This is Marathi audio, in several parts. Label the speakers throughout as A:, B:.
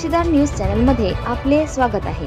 A: साक्षीदार न्यूज चॅनलमध्ये आपले स्वागत आहे.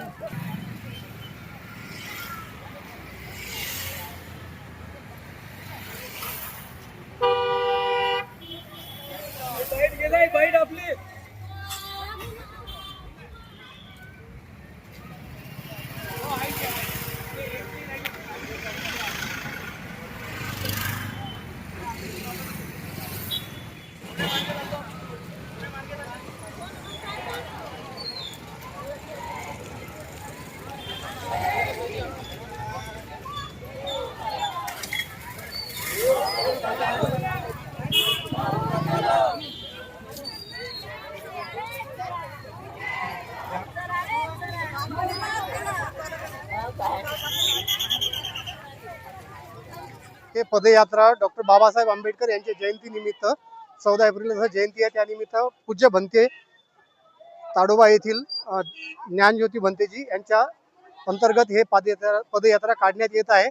B: हे पदयात्रा डॉक्टर बाबासाहेब आंबेडकर यांच्या जयंतीनिमित्त चौदा एप्रिलला जयंती आहे त्यानिमित्त पूज्य भंते ताडोबा येथील ज्ञानज्योती भंतेजी यांच्या अंतर्गत हे पदयात्रा पदयात्रा काढण्यात येत आहे.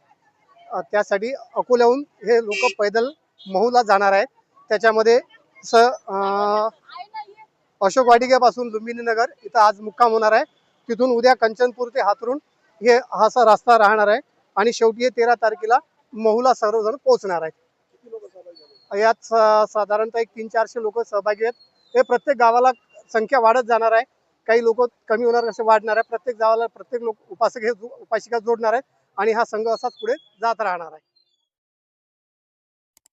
B: त्यासाठी अकोल्याहून हे लोक पैदल महूला जाणार आहेत. त्याच्यामध्ये स अ, अशोक वाटिकेपासून लुंबिनी नगर इथं आज मुक्काम होणार आहे. तिथून उद्या कंचनपूर ते हातरून हे हा असा रस्ता राहणार आहे. आणि शेवटी हे तेरा तारखेला महूला सर्वजण पोहोचणार आहेत. यात साधारणतः एक तीन चारशे लोक सहभागी आहेत. हे प्रत्येक गावाला संख्या वाढत जाणार आहे. काही लोक कमी होणार असे वाढणार आहे? प्रत्येक गावाला प्रत्येक लोक उपासक हे जो- उपासिका जोडणार आहेत आणि हा संघ असाच पुढे जात राहणार आहे.